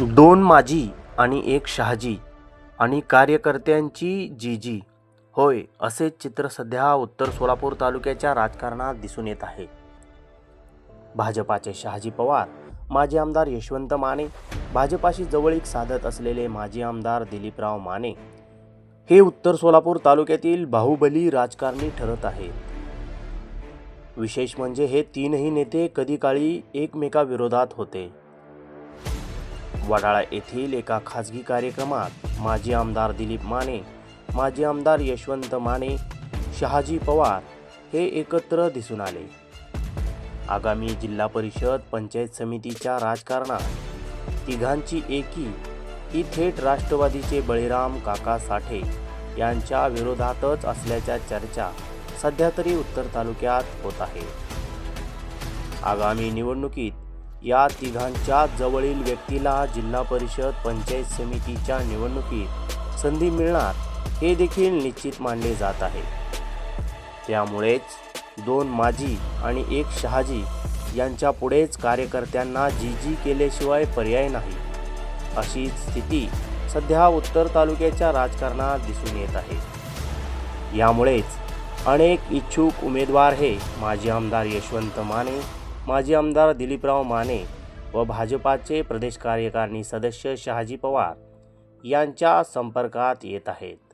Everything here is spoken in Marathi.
दोन माजी आणि एक शहाजी आणि कार्यकर्त्यांची जीजी. होय असे चित्र सध्या उत्तर सोलापूर तालुक्याच्या राजकारणात दिसून येत आहे. भाजपाचे शहाजी पवार माजी आमदार यशवंत माने भाजपाशी जवळीक साधत असलेले माजी आमदार दिलीपराव माने हे उत्तर सोलापूर तालुक्यातील बाहुबली राजकारणी ठरत आहेत विशेष म्हणजे हे तीनही नेते कधी काळी एकमेकाविरोधात होते. वडाळा येथील एका खाजगी कार्यक्रमात माजी आमदार दिलीप माने माजी आमदार यशवंत माने शहाजी पवार हे एकत्र दिसून आले. आगामी जिल्हा परिषद पंचायत समितीच्या राजकारणात तिघांची एकी ही थेट राष्ट्रवादीचे बळीराम काका साठे यांच्या विरोधातच असल्याच्या चर्चा सध्या तरी उत्तर तालुक्यात होत आहे. आगामी निवडणुकीत या तिघांच्या जवळील व्यक्तीला जिल्हा परिषद पंचायत समितीच्या निवडणुकीत संधी मिळणार हे देखील निश्चित मानले जात आहे. त्यामुळेच दोन माजी आणि एक शहाजी यांच्या पुढेच कार्यकर्त्यांना जी जी केल्याशिवाय पर्याय नाही. अशी स्थिती सध्या उत्तर तालुक्याच्या राजकारणात दिसून येत आहे. यामुळेच अनेक इच्छुक उमेदवार हे माजी आमदार यशवंत माने माजी आमदार दिलीपराव माने व भाजपाचे प्रदेश कार्यकारिणी सदस्य शहाजी पवार यांच्या संपर्कात येत आहेत.